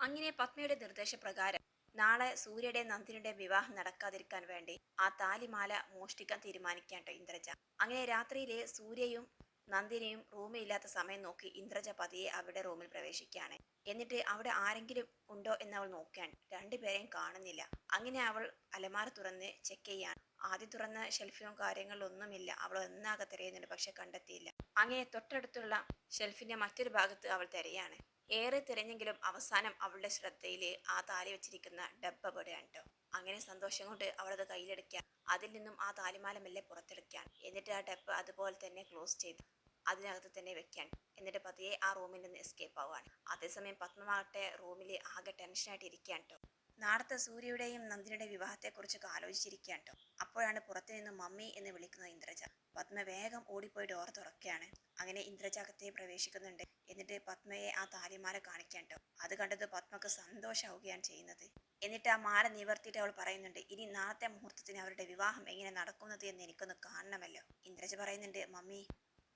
അങ്ങനെ പത്മയുടെ നിർദ്ദേശപ്രകാരം നാളെ സൂര്യയുടെ നന്ദിനിയുടെ വിവാഹം നടക്കാതിരിക്കാൻ വേണ്ടി ആ താലിമാല മോഷ്ടിക്കാൻ തീരുമാനിക്കാണ്ട് ഇന്ദ്രജ. അങ്ങനെ രാത്രിയിലെ സൂര്യയും നന്ദിനിയും റൂമിലില്ലാത്ത സമയം നോക്കി ഇന്ദ്രജ പതിയെ അവരുടെ റൂമിൽ പ്രവേശിക്കുകയാണ്. എന്നിട്ട് അവിടെ ആരെങ്കിലും ഉണ്ടോ എന്ന് അവൾ നോക്കുകയാണ്. രണ്ടുപേരെയും കാണുന്നില്ല. അങ്ങനെ അവൾ അലമാര തുറന്ന് ചെക്ക് ചെയ്യാൻ ആദ്യം തുറന്ന ഷെൽഫിലും കാര്യങ്ങളൊന്നുമില്ല അവൾ ഒന്നാകെ തിരയുന്നുണ്ട് പക്ഷെ കണ്ടെത്തിയില്ല. അങ്ങനെ തൊട്ടടുത്തുള്ള ഷെൽഫിന്റെ മറ്റൊരു ഭാഗത്ത് അവൾ തിരയാണ് ഏറെ തിരഞ്ഞെങ്കിലും അവസാനം അവളുടെ ശ്രദ്ധയിൽ ആ താലി വെച്ചിരിക്കുന്ന ഡബ്ബ പെടുകയാണ് അങ്ങനെ സന്തോഷം കൊണ്ട് അവളത് കയ്യിലെടുക്കാൻ അതിൽ നിന്നും ആ താലിമാല മെല്ലെ പുറത്തെടുക്കാൻ എന്നിട്ട് ആ ഡബ്ബ അതുപോലെ തന്നെ ക്ലോസ് ചെയ്ത് അതിനകത്ത് തന്നെ വെക്കാൻ എന്നിട്ട് പതിയെ ആ റൂമിൽ നിന്ന് എസ്കേപ്പ് ആവുകയാണ്. അതേസമയം പത്മമാകട്ടെ റൂമിൽ ആകെ ടെൻഷനായിട്ട് ഇരിക്കാൻ കേട്ടോ നാളത്തെ സൂര്യയുടെയും നന്ദിനിയുടെ വിവാഹത്തെക്കുറിച്ചൊക്കെ ആലോചിച്ചിരിക്കുകയാണ് കേട്ടോ. അപ്പോഴാണ് പുറത്തു നിന്ന് മമ്മി എന്ന് വിളിക്കുന്നത് ഇന്ദ്രജ. പത്മ വേഗം ഓടിപ്പോയി ഡോർ തുറക്കുകയാണ്. അങ്ങനെ ഇന്ദ്രജ അകത്തെ പ്രവേശിക്കുന്നുണ്ട്. എന്നിട്ട് പത്മയെ ആ താലിമാല കാണിക്കാൻ കേട്ടോ. അത് കണ്ടത് പത്മക്ക് സന്തോഷമാവുകയാണ് ചെയ്യുന്നത്. എന്നിട്ട് ആ മാല നിവർത്തിയിട്ട് അവൾ പറയുന്നുണ്ട് ഇനി നാളത്തെ മുഹൂർത്തത്തിന് അവരുടെ വിവാഹം എങ്ങനെ നടക്കുന്നത് എന്ന് എനിക്കൊന്ന് കാണണമല്ലോ. ഇന്ദ്രജ പറയുന്നുണ്ട് മമ്മി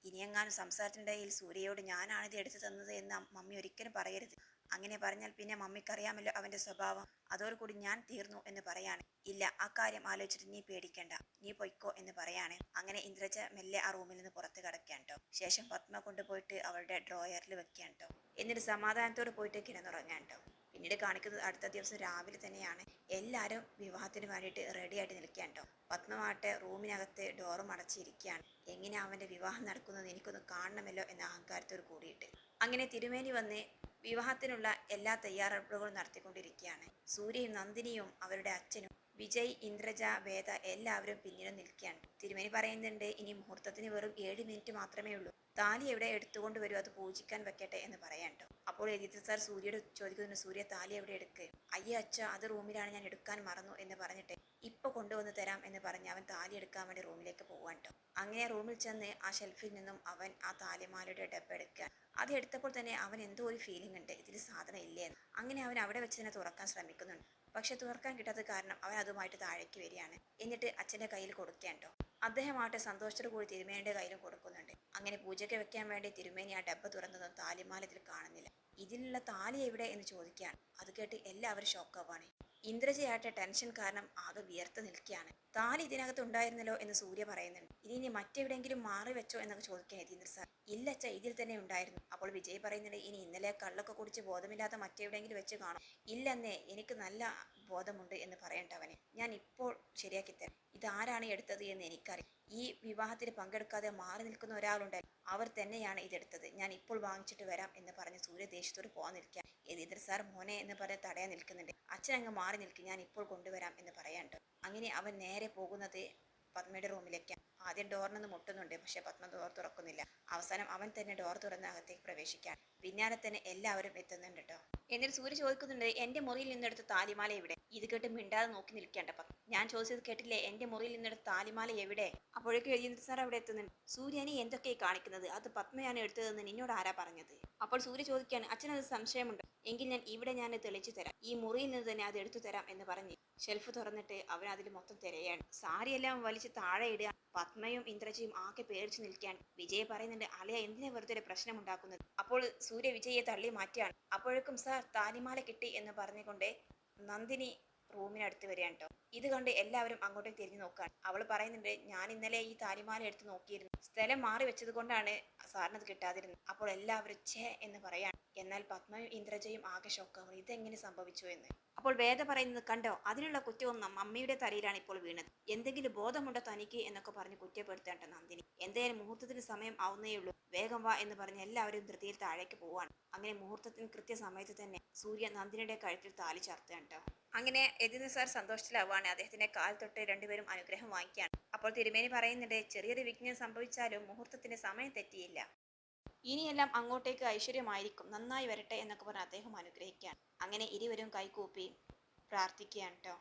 ഇനിയെങ്ങാനും സംസാരത്തിനിടയിൽ സൂര്യയോട് ഞാനാണിത് എടുത്തു തന്നത് എന്ന് മമ്മി ഒരിക്കലും പറയരുത്. അങ്ങനെ പറഞ്ഞാൽ പിന്നെ മമ്മിക്കറിയാമല്ലോ അവന്റെ സ്വഭാവം. അതോടുകൂടി ഞാൻ തീർന്നു എന്ന് പറയാണ്. ഇല്ല ആ കാര്യം ആലോചിച്ചിട്ട് നീ പേടിക്കണ്ട. നീ പൊയ്ക്കോ എന്ന് പറയാണ്. അങ്ങനെ ഇന്ദ്രജ മെല്ലെ ആ റൂമിൽ നിന്ന് പുറത്ത് കിടക്കാൻ ശേഷം പത്മ കൊണ്ടുപോയിട്ട് അവളുടെ ഡ്രോയറിൽ വെക്കാൻ എന്നിട്ട് സമാധാനത്തോട് പോയിട്ട് കിടന്നുറങ്ങാൻ കേട്ടോ. പിന്നീട് കാണിക്കുന്നത് അടുത്ത ദിവസം രാവിലെ തന്നെയാണ്. എല്ലാവരും വിവാഹത്തിന് വേണ്ടിയിട്ട് റെഡി ആയിട്ട് നിൽക്കാൻ പത്മമാട്ടെ റൂമിനകത്ത് ഡോറും അടച്ചിരിക്കുകയാണ് എങ്ങനെ അവന്റെ വിവാഹം നടക്കുന്നത് എനിക്കൊന്ന് കാണണമല്ലോ എന്ന അഹങ്കാരത്തോട് കൂടിയിട്ട്. അങ്ങനെ തിരുമേനി വന്ന് വിവാഹത്തിനുള്ള എല്ലാ തയ്യാറെടുപ്പുകളും നടത്തിക്കൊണ്ടിരിക്കുകയാണ്. സൂര്യയും നന്ദിനിയും അവരുടെ അച്ഛനും വിജയ് ഇന്ദ്രജ വേദ എല്ലാവരും പിന്നീട് നിൽക്കുകയാണ്. തിരുമേനി പറയുന്നുണ്ട് ഇനി മുഹൂർത്തത്തിന് വെറും ഏഴ് മിനിറ്റ് മാത്രമേ ഉള്ളൂ. താലി എവിടെ എടുത്തുകൊണ്ട് വരും? അത് പൂജിക്കാൻ വെക്കട്ടെ എന്ന് പറയാൻ കേട്ടോ. അപ്പോൾ എതിർത്ത് സാർ സൂര്യയോട് ചോദിക്കുന്നു സൂര്യ താലി എവിടെ എടുക്കുക അയ്യ അച്ഛ അത് റൂമിലാണ് ഞാൻ എടുക്കാൻ മറന്നു എന്ന് പറഞ്ഞിട്ട് ഇപ്പൊ കൊണ്ടുവന്ന് തരാം എന്ന് പറഞ്ഞ് അവൻ താലി എടുക്കാൻ വേണ്ടി റൂമിലേക്ക് പോവാൻ കേട്ടോ അങ്ങനെ റൂമിൽ ചെന്ന് ആ ഷെൽഫിൽ നിന്നും അവൻ ആ താലിമാലയുടെ ഡബ്ബ എടുക്കുക. അത് എടുത്തപ്പോൾ തന്നെ അവൻ എന്തോ ഒരു ഫീലിംഗ് ഉണ്ട്. ഇതിൽ സാധനം ഇല്ലേ അങ്ങനെ അവൻ അവിടെ വെച്ച് തന്നെ തുറക്കാൻ ശ്രമിക്കുന്നുണ്ട്. പക്ഷെ തുറക്കാൻ കിട്ടാത്ത കാരണം അവൻ അതുമായിട്ട് താഴേക്ക് വരികയാണ്. എന്നിട്ട് അച്ഛന്റെ കയ്യിൽ കൊടുക്കാൻ കേട്ടോ ആട്ടെ സന്തോഷത്തോടു കൂടി തിരുമേനിയുടെ കയ്യിലും കൊടുക്കുന്നുണ്ട്. അങ്ങനെ പൂജയ്ക്ക് വെക്കാൻ വേണ്ടി തിരുമേനി ആ ഡബ്ബ തുറന്നതും താലിമാല ഇതിൽ കാണുന്നില്ല. ഇതിലുള്ള താലി എവിടെ എന്ന് ചോദിക്കുകയാണ്. അത് കേട്ട് എല്ലാവരും ഷോക്കാവാണ് ഇന്ദ്രജയാട്ടെ ടെൻഷൻ കാരണം ആകെ വിയർത്ത് നിൽക്കുകയാണ്. താൻ ഇതിനകത്ത് ഉണ്ടായിരുന്നല്ലോ എന്ന് സൂര്യ പറയുന്നുണ്ട്. ഇനി മറ്റെവിടെയെങ്കിലും മാറി വെച്ചോ എന്നൊക്കെ ചോദിക്കാൻ യതീന്ദ്ര സാർ ഇല്ല അച്ഛ ഇതിൽ തന്നെ ഉണ്ടായിരുന്നു. അപ്പോൾ വിജയ് പറയുന്നുണ്ട് ഇനി ഇന്നലെ കള്ളൊക്കെ കുടിച്ച് ബോധമില്ലാത്ത മറ്റെവിടെയെങ്കിലും വെച്ച് കാണും. ഇല്ലെന്നേ എനിക്ക് നല്ല ബോധമുണ്ട് എന്ന് പറയണ്ടവനെ ഞാൻ ഇപ്പോൾ ശരിയാക്കി തരാം. ഇതാരാണ് എടുത്തത് എന്ന് എനിക്കറിയാം. ഈ വിവാഹത്തിൽ പങ്കെടുക്കാതെ മാറി നിൽക്കുന്ന ഒരാളുണ്ട്. അവർ തന്നെയാണ് ഇതെടുത്തത്. ഞാൻ ഇപ്പോൾ വാങ്ങിച്ചിട്ട് വരാം എന്ന് പറഞ്ഞ് സൂര്യ ദേഷ്യത്തോട് പോകാൻ നിൽക്കുക എതിർ സാർ മോനെ എന്ന് പറഞ്ഞ് തടയാൻ നിൽക്കുന്നുണ്ട്. അച്ഛൻ അങ്ങ് മാറി നിൽക്കും. ഞാൻ ഇപ്പോൾ കൊണ്ടുവരാം എന്ന് പറയാനുണ്ട് അങ്ങനെ അവൻ നേരെ പോകുന്നത് പത്മയുടെ റൂമിലേക്കാണ്. ആദ്യം ഡോറിനൊന്ന് മുട്ടുന്നുണ്ട്. പക്ഷെ പത്മ ഡോർ തുറക്കുന്നില്ല. അവസാനം അവൻ തന്നെ ഡോർ തുറന്ന് അകത്തേക്ക് പ്രവേശിക്കാൻ. പിന്നാലെ തന്നെ എല്ലാവരും എത്തുന്നുണ്ട് കേട്ടോ എന്നിട്ട് സൂര്യ ചോദിക്കുന്നുണ്ട് എന്റെ മുറിയിൽ നിന്നെടുത്ത താലിമാല എവിടെ? ഇത് കേട്ട് മിണ്ടാതെ നോക്കി നിൽക്കേണ്ട ഞാൻ ചോദിച്ചത് കേട്ടില്ലേ എന്റെ മുറിയിൽ നിന്നെടുത്ത താലിമാല എവിടെ? അപ്പോഴേക്കും രജീന്ദ്ര സാർ അവിടെ എത്തുന്നുണ്ട്. സൂര്യനെ എന്തൊക്കെയായി കാണിക്കുന്നത്? അത് പത്മയാണ് എടുത്തതെന്ന് നിന്നോട് ആരാ പറഞ്ഞത്? അപ്പോൾ സൂര്യ ചോദിക്കാൻ അച്ഛനത് സംശയമുണ്ട്. എങ്കിൽ ഞാൻ ഇവിടെ ഞാൻ തെളിച്ചു തരാം. ഈ മുറിയിൽ നിന്ന് തന്നെ അത് എടുത്തു തരാം എന്ന് പറഞ്ഞ് ഷെൽഫ് തുറന്നിട്ട് അവൻ അതിൽ മൊത്തം തിരയാണ്. സാരിയെല്ലാം വലിച്ച് താഴെ ഇടുക പത്മയും ഇന്ദ്രജയും ആകെ പേടിച്ചു നിൽക്കാൻ വിജയ് പറയുന്നുണ്ട് അലയ എന്തിനാ വെറുതെ പ്രശ്നം ഉണ്ടാക്കുന്നത്? അപ്പോൾ സൂര്യ വിജയെ തള്ളി മാറ്റിയാണ് അപ്പോഴേക്കും സാർ താലിമാല കിട്ടി എന്ന് പറഞ്ഞുകൊണ്ട് നന്ദിനി റൂമിനടുത്ത് വരികയാണ് കേട്ടോ. ഇത് കണ്ട് എല്ലാവരും അങ്ങോട്ടേക്ക് തിരിഞ്ഞു നോക്കാൻ അവൾ പറയുന്നുണ്ട് ഞാൻ ഇന്നലെ ഈ താലിമാല എടുത്ത് നോക്കിയിരുന്നു. സ്ഥലം മാറി വെച്ചത് കൊണ്ടാണ് സാറിന് അത് കിട്ടാതിരുന്നു. അപ്പോൾ എല്ലാവരും ഛേ എന്ന് പറയാണ്. എന്നാൽ പത്മയും ഇന്ദ്രജയും ആകെ ഷോക്കാവും ഇതെങ്ങനെ സംഭവിച്ചു എന്ന്. അപ്പോൾ വേദ പറയുന്നത് കണ്ടോ? അതിനുള്ള കുറ്റവും മമ്മിയുടെ തലയിലാണ് ഇപ്പോൾ വീണത്. എന്തെങ്കിലും ബോധമുണ്ടോ തനിക്ക് എന്നൊക്കെ പറഞ്ഞ് കുറ്റപ്പെടുത്തേണ്ട നന്ദിനി. എന്തായാലും മുഹൂർത്തത്തിന് സമയം ആവുന്നേയുള്ളൂ വേഗം വാ എന്ന് പറഞ്ഞ് എല്ലാവരും ധൃതിയിൽ താഴേക്ക് പോവാണ് അങ്ങനെ മുഹൂർത്തത്തിന് കൃത്യസമയത്ത് തന്നെ സൂര്യ നന്ദിനിയുടെ കഴുത്തിൽ താലി ചേർത്തേണ്ടോ അങ്ങനെ എതിന് സാർ സന്തോഷത്തിലാവുകയാണ്. അദ്ദേഹത്തിന്റെ കാൽ തൊട്ട് രണ്ടുപേരും അനുഗ്രഹം വാങ്ങിക്കുകയാണ്. അപ്പോൾ തിരുമേനി പറയുന്നുണ്ട് ചെറിയൊരു വിഘ്നം സംഭവിച്ചാലും മുഹൂർത്തത്തിന് സമയം തെറ്റിയില്ല. ഇനിയെല്ലാം അങ്ങോട്ടേക്ക് ഐശ്വര്യമായിരിക്കും. നന്നായി വരട്ടെ എന്നൊക്കെ പറഞ്ഞ് അദ്ദേഹം അനുഗ്രഹിക്കുകയാണ്. അങ്ങനെ ഇരുവരും കൈകൂപ്പി പ്രാർത്ഥിക്കുകയാണ് കേട്ടോ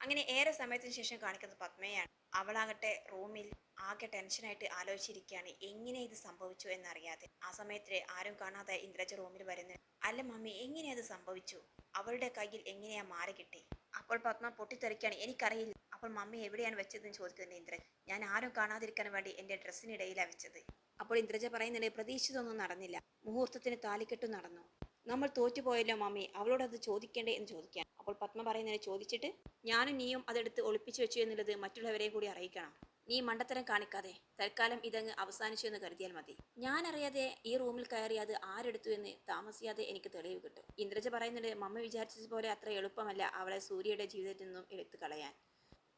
അങ്ങനെ ഏറെ സമയത്തിന് ശേഷം കാണിക്കുന്നത് പത്മയാണ്. അവളാകട്ടെ റൂമിൽ ആകെ ടെൻഷനായിട്ട് ആലോചിച്ചിരിക്കുകയാണ്. എങ്ങനെ ഇത് സംഭവിച്ചു എന്നറിയാതെ. ആ സമയത്ത് ആരും കാണാതെ ഇന്ദ്രജ റൂമിൽ വരുന്നു. അല്ല മമ്മി എങ്ങനെ അത് സംഭവിച്ചു? അവളുടെ കയ്യിൽ എങ്ങനെയാ മാറി കിട്ടി? അപ്പോൾ പത്മ പൊട്ടിത്തെറിക്കുകയാണ്. എനിക്കറിയില്ല. അപ്പോൾ മമ്മി എവിടെയാണ് വെച്ചതെന്ന് ചോദിക്കുന്നത് ഇന്ദ്രൻ ഞാൻ ആരും കാണാതിരിക്കാൻ വേണ്ടി എന്റെ ഡ്രസ്സിനിടയിലാണ് വെച്ചത്. അപ്പോൾ ഇന്ദ്രജ പറയുന്നുണ്ട് പ്രതീക്ഷിച്ചതൊന്നും നടന്നില്ല. മുഹൂർത്തത്തിന് താലിക്കെട്ടു നടന്നു. നമ്മൾ തോറ്റുപോയല്ലോ മമ്മി അവളോട് അത് ചോദിക്കേണ്ടേ? എന്ന് ചോദിക്കാം അപ്പോൾ പത്മ പറയുന്നതിനെ ചോദിച്ചിട്ട് ഞാനും നീയും അതെടുത്ത് ഒളിപ്പിച്ചു വെച്ചു എന്നുള്ളത് മറ്റുള്ളവരെ കൂടി അറിയിക്കണം. നീ മണ്ടത്തരം കാണിക്കാതെ തൽക്കാലം ഇതങ്ങ് അവസാനിച്ചു എന്ന് കരുതിയാൽ മതി. ഞാൻ അറിയാതെ ഈ റൂമിൽ കയറി അത് ആരെടുത്തു എന്ന് താമസിയാതെ എനിക്ക് തെളിവ് കിട്ടും. ഇന്ദ്രജ പറയുന്നുണ്ട് മമ്മ വിചാരിച്ചതുപോലെ അത്ര എളുപ്പമല്ല അവളെ സൂര്യയുടെ ജീവിതത്തിൽ നിന്നും എടുത്തു കളയാൻ.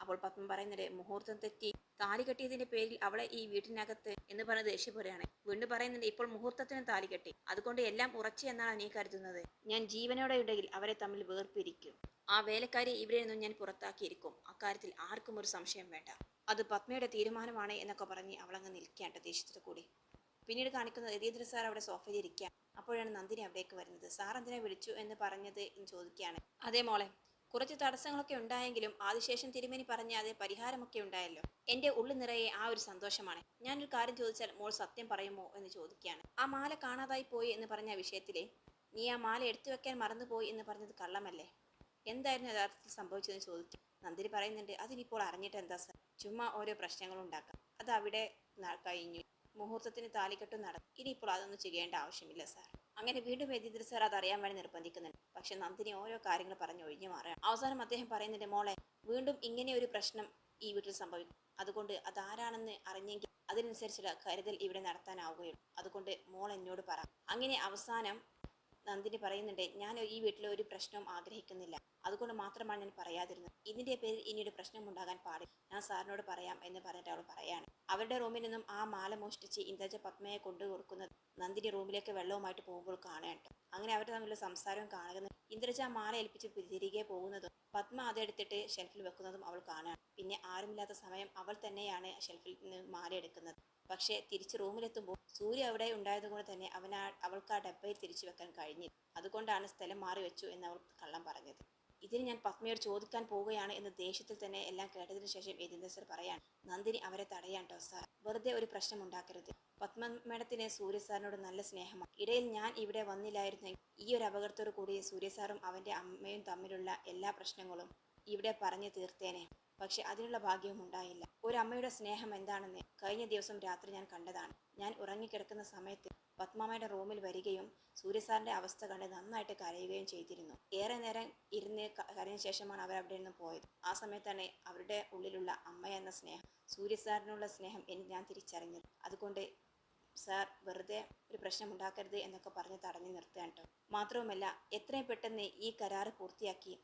അപ്പോൾ പത്മ പറയുന്നത് മുഹൂർത്തം തെറ്റി താലി കെട്ടിയതിന്റെ പേരിൽ അവളെ ഈ വീട്ടിനകത്ത് എന്ന് പറഞ്ഞ ദേഷ്യപ്പെടുകയാണ്. വീണ്ടും പറയുന്നുണ്ട് ഇപ്പോൾ മുഹൂർത്തത്തിന് താലി കെട്ടി. അതുകൊണ്ട് എല്ലാം ഉറച്ചു എന്നാണ് നീ കരുതുന്നത്. ഞാൻ ജീവനോടെ ഉണ്ടെങ്കിൽ അവരെ തമ്മിൽ വേർപിരിക്കും. ആ വേലക്കാരി ഇവിടെ നിന്നും ഞാൻ പുറത്താക്കിയിരിക്കും. അക്കാര്യത്തിൽ ആർക്കും ഒരു സംശയം വേണ്ട. അത് പത്മയുടെ തീരുമാനമാണ് എന്നൊക്കെ പറഞ്ഞ് അവളങ്ങ് നിൽക്കേണ്ട ദേഷ്യത്തിൽ കൂടി. പിന്നീട് കാണിക്കുന്നത് രതീന്ദ്ര സാർ അവിടെ സോഫയിൽ ഇരിക്കുക അപ്പോഴാണ് നന്ദിനി അവിടേക്ക് വരുന്നത്. സാർ എന്തിനെ വിളിച്ചു? എന്ന് പറഞ്ഞത് എന്ന് ചോദിക്കുകയാണ്. അതേ മോളെ കുറച്ച് തടസ്സങ്ങളൊക്കെ ഉണ്ടായെങ്കിലും ആദിശേഷൻ തിരുമേനി പറഞ്ഞ അതേ പരിഹാരമൊക്കെ ഉണ്ടായല്ലോ. എന്റെ ഉള്ളു നിറയെ ആ ഒരു സന്തോഷമാണ്. ഞാനൊരു കാര്യം ചോദിച്ചാൽ മോൾ സത്യം പറയുമോ എന്ന് ചോദിക്കുകയാണ്. ആ മാല കാണാതായി പോയി എന്ന് പറഞ്ഞ വിഷയത്തിലെ നീ ആ മാല എടുത്തു വെക്കാൻ മറന്നുപോയി എന്ന് പറഞ്ഞത് കള്ളമല്ലേ? എന്തായിരുന്നു യഥാർത്ഥത്തിൽ സംഭവിച്ചതെന്ന് ചോദിച്ചു നന്ദിരി പറയുന്നുണ്ട് അതിനിപ്പോൾ അറിഞ്ഞിട്ട് എന്താ സാർ ചുമ്മാ ഓരോ പ്രശ്നങ്ങൾ ഉണ്ടാക്കാം. അത് അവിടെ കഴിഞ്ഞു. മുഹൂർത്തത്തിന് താലിക്കെട്ടും നടക്കും ഇനിയിപ്പോൾ അതൊന്നും ചെയ്യേണ്ട ആവശ്യമില്ല സാർ. അങ്ങനെ വീണ്ടും യതീന്ദ്ര സാർ അത് അറിയാൻ വേണ്ടി നിർബന്ധിക്കുന്നുണ്ട്. പക്ഷെ നന്ദിനി ഓരോ കാര്യങ്ങൾ പറഞ്ഞ് ഒഴിഞ്ഞു മാറുകയാണ്. അവസാനം അദ്ദേഹം പറയുന്നുണ്ട് മോളെ വീണ്ടും ഇങ്ങനെ ഒരു പ്രശ്നം ഈ വീട്ടിൽ സംഭവിക്കും. അതുകൊണ്ട് അതാരാണെന്ന് അറിഞ്ഞെങ്കിൽ അതിനനുസരിച്ചുള്ള കരുതൽ ഇവിടെ നടത്താനാവുകയുള്ളൂ. അതുകൊണ്ട് മോൾ എന്നോട് പറ. അങ്ങനെ അവസാനം നന്ദിനി പറയുന്നുണ്ട് ഞാൻ ഈ വീട്ടിലെ ഒരു പ്രശ്നവും ആഗ്രഹിക്കുന്നില്ല. അതുകൊണ്ട് മാത്രമാണ് ഞാൻ പറയാതിരുന്നത്. ഇതിന്റെ പേരിൽ ഇനിയൊരു ഒരു പ്രശ്നം ഉണ്ടാകാൻ പാടില്ല. ഞാൻ സാറിനോട് പറയാം എന്ന് പറഞ്ഞിട്ട് അവൾ പറയാണ്. അവരുടെ റൂമിൽ നിന്നും ആ മാല മോഷ്ടിച്ച് ഇന്ദ്രജ പത്മയെ കൊണ്ടു കൊടുക്കുന്നത് നന്ദിനി റൂമിലേക്ക് വെള്ളവുമായിട്ട് പോകുമ്പോൾ കാണേണ്ട അങ്ങനെ അവർ തമ്മിലുള്ള സംസാരവും കാണുന്നത് ഇന്ദ്രജ മാല ഏൽപ്പിച്ച് തിരികെ പോകുന്നതും പത്മ അതെടുത്തിട്ട് ഷെൽഫിൽ വെക്കുന്നതും അവൾ കാണുകയാണ്. പിന്നെ ആരുമില്ലാത്ത സമയം അവൾ തന്നെയാണ് ഷെൽഫിൽ നിന്ന് മാല എടുക്കുന്നത്. പക്ഷേ തിരിച്ച് റൂമിലെത്തുമ്പോൾ സൂര്യ അവിടെ ഉണ്ടായതുകൊണ്ട് തന്നെ അവനാ അവൾക്ക് ആ ഡബ്ബയിൽ തിരിച്ചു വെക്കാൻ കഴിഞ്ഞില്ല. അതുകൊണ്ടാണ് സ്ഥലം മാറി വെച്ചു എന്ന് അവൾ കള്ളം പറഞ്ഞത്. ഇതിന് ഞാൻ പത്മയോട് ചോദിക്കാൻ പോവുകയാണ് എന്ന് ദേഷ്യത്തിൽ തന്നെ എല്ലാം കേട്ടതിനു ശേഷം യതീന്ദ്ര സർ പറയാൻ നന്ദിനി അവരെ തടയാൻ ട്ടോ സാർ വെറുതെ ഒരു പ്രശ്നം ഉണ്ടാക്കരുത്. പത്മ മേഡത്തിന് സൂര്യ സാറിനോട് നല്ല സ്നേഹമാണ്. ഇടയിൽ ഞാൻ ഇവിടെ വന്നില്ലായിരുന്നെങ്കിൽ ഈ ഒരു അപകടത്തോടു കൂടി സൂര്യ സാറും അവന്റെ അമ്മയും തമ്മിലുള്ള എല്ലാ പ്രശ്നങ്ങളും ഇവിടെ പറഞ്ഞു തീർത്തേനെ. പക്ഷെ അതിനുള്ള ഭാഗ്യവും ഉണ്ടായില്ല. ഒരു അമ്മയുടെ സ്നേഹം എന്താണെന്ന് കഴിഞ്ഞ ദിവസം രാത്രി ഞാൻ കണ്ടതാണ്. ഞാൻ ഉറങ്ങിക്കിടക്കുന്ന സമയത്ത് പത്മാമ്മയുടെ റൂമിൽ വരികയും സൂര്യസാറിന്റെ അവസ്ഥ കണ്ട് നന്നായിട്ട് കരയുകയും ചെയ്തിരുന്നു. ഏറെ നേരം ഇരുന്ന് കരഞ്ഞ ശേഷമാണ് അവർ അവിടെ നിന്ന് പോയത്. ആ സമയത്താണ് അവരുടെ ഉള്ളിലുള്ള അമ്മ എന്ന സ്നേഹം സൂര്യസാറിനുള്ള സ്നേഹം എന്ന് ഞാൻ തിരിച്ചറിഞ്ഞത്. അതുകൊണ്ട് സാർ വെറുതെ ഒരു പ്രശ്നം ഉണ്ടാക്കരുത് എന്നൊക്കെ പറഞ്ഞ് തടഞ്ഞു നിർത്തുകയാണ് കേട്ടോ. മാത്രവുമല്ല എത്രയും പെട്ടെന്ന് ഈ കരാറ് പൂർത്തിയാക്കി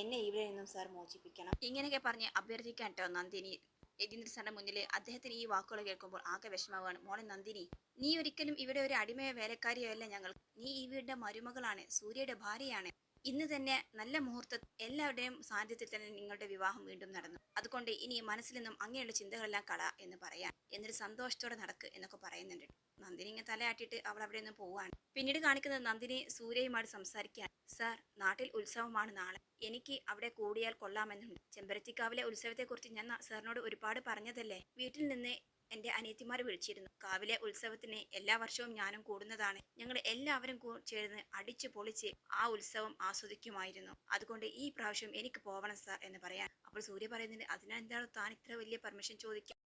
എന്നെ ഇവിടെ നിന്നും സാർ മോചിപ്പിക്കണം. ഇങ്ങനെയൊക്കെ പറഞ്ഞ് അഭ്യർത്ഥിക്കാൻ കേട്ടോ നന്ദിനി. യതീന്ദ്ര സാറിന്റെ മുന്നിൽ അദ്ദേഹത്തിന് ഈ വാക്കുകൾ കേൾക്കുമ്പോൾ ആകെ വിഷമമാണ് മോളെ നന്ദിനി നീ ഒരിക്കലും ഇവിടെ ഒരു അടിമയ വേലക്കാരിയല്ല ഞങ്ങൾ. നീ ഈ വീടിന്റെ മരുമകളാണ് സൂര്യയുടെ ഭാര്യയാണ്. ഇന്ന് തന്നെ നല്ല മുഹൂർത്ത എല്ലാവരുടെയും സാന്നിധ്യത്തിൽ തന്നെ നിങ്ങളുടെ വിവാഹം വീണ്ടും നടന്നു. അതുകൊണ്ട് ഇനി മനസ്സിൽ നിന്നും അങ്ങനെയുള്ള ചിന്തകളെല്ലാം കള എന്ന് പറയാൻ എന്നൊരു സന്തോഷത്തോടെ നടക്ക് എന്നൊക്കെ പറയുന്നുണ്ട്. നന്ദിനി ഇങ്ങനെ തലയാട്ടിയിട്ട് അവൾ അവിടെ നിന്ന് പോവാണ് പിന്നീട് കാണിക്കുന്നത് നന്ദിനി സൂര്യയുമായിട്ട് സംസാരിക്കാൻ സാർ നാട്ടിൽ ഉത്സവമാണ് നാളെ. എനിക്ക് അവിടെ കൂടിയാൽ കൊള്ളാമെന്നുണ്ട്. ചെമ്പരത്തിക്കാവിലെ ഉത്സവത്തെക്കുറിച്ച് ഞാൻ സാറിനോട് ഒരുപാട് പറഞ്ഞതല്ലേ? വീട്ടിൽ നിന്ന് എന്റെ അനിയത്തിമാർ വിളിച്ചിരുന്നു. കാവിലെ ഉത്സവത്തിന് എല്ലാ വർഷവും ഞാനും കൂടുന്നതാണ്. ഞങ്ങൾ എല്ലാവരും ചേർന്ന് അടിച്ചു പൊളിച്ച് ആ ഉത്സവം ആസ്വദിക്കുമായിരുന്നു. അതുകൊണ്ട് ഈ പ്രാവശ്യം എനിക്ക് പോവണം സാർ എന്ന് പറയാൻ. അപ്പോൾ സൂര്യ പറയുന്നുണ്ട് അതിനെന്താണ് താൻ ഇത്ര വലിയ പെർമിഷൻ ചോദിക്കുക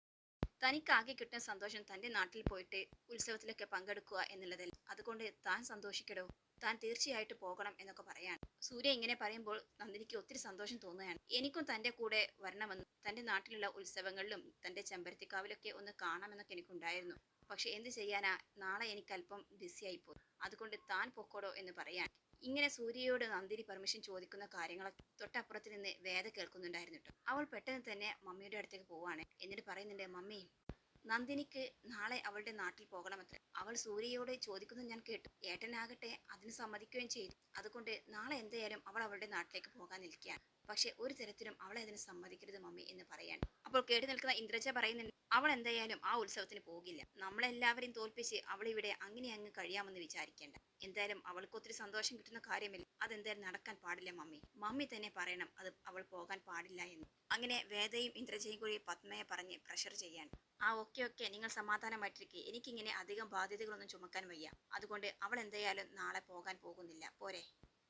തനിക്കാകെ കിട്ടുന്ന സന്തോഷം തന്റെ നാട്ടിൽ പോയിട്ട് ഉത്സവത്തിലൊക്കെ പങ്കെടുക്കുക എന്നുള്ളതല്ല? അതുകൊണ്ട് താൻ സന്തോഷിക്കടോ? താൻ തീർച്ചയായിട്ടും പോകണം എന്നൊക്കെ പറയാണ്. സൂര്യ ഇങ്ങനെ പറയുമ്പോൾ നന്ദിനിക്ക് ഒത്തിരി സന്തോഷം തോന്നുകയാണ്. എനിക്കും തന്റെ കൂടെ വരണമെന്ന് തന്റെ നാട്ടിലുള്ള ഉത്സവങ്ങളിലും തന്റെ ചെമ്പരത്തിക്കാവിലൊക്കെ ഒന്ന് കാണാമെന്നൊക്കെ എനിക്കുണ്ടായിരുന്നു. പക്ഷെ എന്ത് ചെയ്യാനാ? നാളെ എനിക്ക് അല്പം ബിസിയായി പോയി അതുകൊണ്ട് താൻ പൊക്കോടോ എന്ന് പറയാൻ ഇങ്ങനെ സൂര്യയോട് നന്ദിനി പെർമിഷൻ ചോദിക്കുന്ന കാര്യങ്ങളൊക്കെ തൊട്ടപ്പുറത്ത് നിന്ന് വേദ കേൾക്കുന്നുണ്ടായിരുന്നു അവൾ പെട്ടെന്ന് തന്നെ മമ്മിയുടെ അടുത്തേക്ക് പോവാണ്. എന്നിട്ട് പറയുന്നുണ്ട് മമ്മി നന്ദിനിക്ക് നാളെ അവളുടെ നാട്ടിൽ പോകണമത്രേ. അവൾ സൂര്യയോട് ചോദിക്കുന്നത് ഞാൻ കേട്ടു. ഏട്ടനാകട്ടെ അതിന് സമ്മതിക്കുകയും ചെയ്തു. അതുകൊണ്ട് നാളെ എന്തായാലും അവൾ അവളുടെ നാട്ടിലേക്ക് പോകാൻ നിൽക്കുകയാണ് പക്ഷെ ഒരു തരത്തിലും അവളെ അതിന് സമ്മതിക്കരുത് മമ്മി എന്ന് പറയാൻ. അപ്പോൾ കേട്ടു നിൽക്കുന്ന ഇന്ദ്രജ പറയുന്നുണ്ട് അവൾ എന്തായാലും ആ ഉത്സവത്തിന് പോകില്ല. നമ്മളെല്ലാവരെയും തോൽപ്പിച്ച് അവൾ ഇവിടെ അങ്ങനെ അങ്ങ് കഴിയാമെന്ന് വിചാരിക്കേണ്ട. എന്തായാലും അവൾക്ക് ഒത്തിരി സന്തോഷം കിട്ടുന്ന കാര്യമില്ല. അതെന്തായാലും നടക്കാൻ പാടില്ല മമ്മി. മമ്മി തന്നെ പറയണം അത് അവൾ പോകാൻ പാടില്ല എന്ന്. അങ്ങനെ വേദയും ഇന്ദ്രജയും കൂടി പത്മയെ പറഞ്ഞ് പ്രഷർ ചെയ്യാൻ. ആ ഓക്കെ ഓക്കെ നിങ്ങൾ സമാധാനമായിട്ടിരിക്കെ. എനിക്കിങ്ങനെ അധികം ബാധ്യതകളൊന്നും ചുമക്കാൻ വയ്യ. അതുകൊണ്ട് അവൾ എന്തായാലും നാളെ പോകാൻ പോകുന്നില്ല. പോരെ.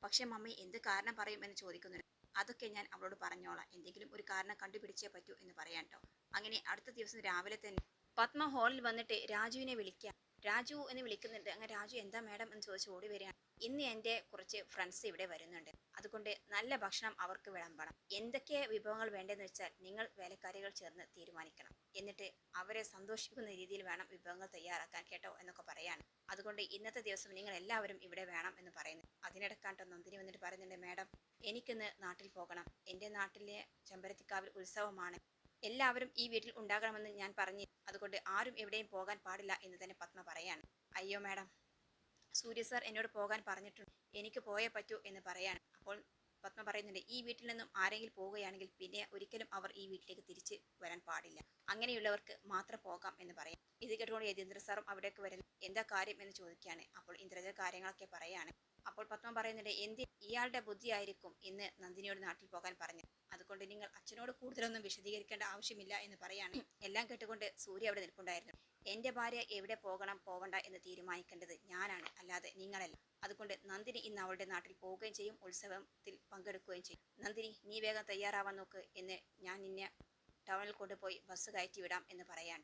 പക്ഷെ മമ്മി എന്ത് കാരണം പറയും എന്ന് ചോദിക്കുന്നുണ്ട്. അതൊക്കെ ഞാൻ അവളോട് പറഞ്ഞോളാം. എന്തെങ്കിലും ഒരു കാരണം കണ്ടുപിടിച്ചേ പറ്റൂ എന്ന് പറയാം ട്ടോ അങ്ങനെ അടുത്ത ദിവസം രാവിലെ തന്നെ പത്മ ഹാളിൽ വന്നിട്ട് രാജുവിനെ വിളിക്കാം രാജു എന്ന് വിളിക്കുന്നുണ്ട്. അങ്ങനെ രാജു എന്താ മാഡം എന്ന് ചോദിച്ച് ഓടി വരികയാണ്. ഇന്ന് എന്റെ കുറച്ച് ഫ്രണ്ട്സ് ഇവിടെ വരുന്നുണ്ട്. അതുകൊണ്ട് നല്ല ഭക്ഷണം അവർക്ക് വിളമ്പണം. എന്തൊക്കെ വിഭവങ്ങൾ വേണ്ടതെന്ന് വെച്ചാൽ നിങ്ങൾ വേലക്കാരികൾ ചേർന്ന് തീരുമാനിക്കണം. എന്നിട്ട് അവരെ സന്തോഷിപ്പിക്കുന്ന രീതിയിൽ വേണം വിഭവങ്ങൾ തയ്യാറാക്കാൻ കേട്ടോ എന്നൊക്കെ പറയാണ്. അതുകൊണ്ട് ഇന്നത്തെ ദിവസം നിങ്ങൾ എല്ലാവരും ഇവിടെ വേണം എന്ന് പറയുന്നു. അതിനിടക്കാട്ടോ നന്ദിനി വന്നിട്ട് പറയുന്നുണ്ട് മാഡം എനിക്കിന്ന് നാട്ടിൽ പോകണം. എന്റെ നാട്ടിലെ ചെമ്പരത്തിക്കാവിൽ ഉത്സവമാണ്. എല്ലാവരും ഈ വീട്ടിൽ ഉണ്ടാകണമെന്ന് ഞാൻ പറഞ്ഞു. അതുകൊണ്ട് ആരും എവിടെയും പോകാൻ പാടില്ല എന്ന് തന്നെ പത്മ പറയാണ്. അയ്യോ മാഡം സൂര്യ സാർ എന്നോട് പോകാൻ പറഞ്ഞിട്ടുണ്ട്. എനിക്ക് പോയേ പറ്റൂ എന്ന് പറയാണ്. അപ്പോൾ പത്മ പറയുന്നുണ്ട് ഈ വീട്ടിൽ നിന്നും ആരെങ്കിലും പോവുകയാണെങ്കിൽ പിന്നെ ഒരിക്കലും അവർ ഈ വീട്ടിലേക്ക് തിരിച്ച് വരാൻ പാടില്ല. അങ്ങനെയുള്ളവർക്ക് മാത്രം പോകാം എന്ന് പറയാം ഇത് കേട്ടുകൊണ്ട് യതീന്ദ്ര സാറും അവിടേക്ക് വരുന്നു. എന്താ കാര്യം എന്ന് ചോദിക്കുകയാണ്. അപ്പോൾ ഇന്ദ്രജ കാര്യങ്ങളൊക്കെ പറയാണ്. അപ്പോൾ പത്മ പറയുന്നുണ്ട് എന്തി ഇയാളുടെ ബുദ്ധിയായിരിക്കും ഇന്ന് നന്ദിനിയോട് നാട്ടിൽ പോകാൻ പറഞ്ഞത് അതുകൊണ്ട് നിങ്ങൾ അച്ഛനോട് കൂടുതലൊന്നും വിശദീകരിക്കേണ്ട ആവശ്യമില്ല എന്ന് പറയാണ്. എല്ലാം കേട്ടുകൊണ്ട് സൂര്യ അവിടെ നിൽപ്പുണ്ടായിരുന്നു. എന്റെ ഭാര്യ എവിടെ പോകണം പോവണ്ട എന്ന് തീരുമാനിക്കേണ്ടത് ഞാനാണ്. അല്ലാതെ നിങ്ങളല്ല. അതുകൊണ്ട് നന്ദിനി ഇന്ന് അവളുടെ നാട്ടിൽ പോവുകയും ചെയ്യും ഉത്സവത്തിൽ പങ്കെടുക്കുകയും ചെയ്യും. നന്ദിനി നീ വേഗം തയ്യാറാവാൻ നോക്ക് എന്ന് ഞാൻ നിന്നെ ടൗണിൽ കൊണ്ടുപോയി ബസ് കയറ്റി വിടാം എന്ന് പറയാൻ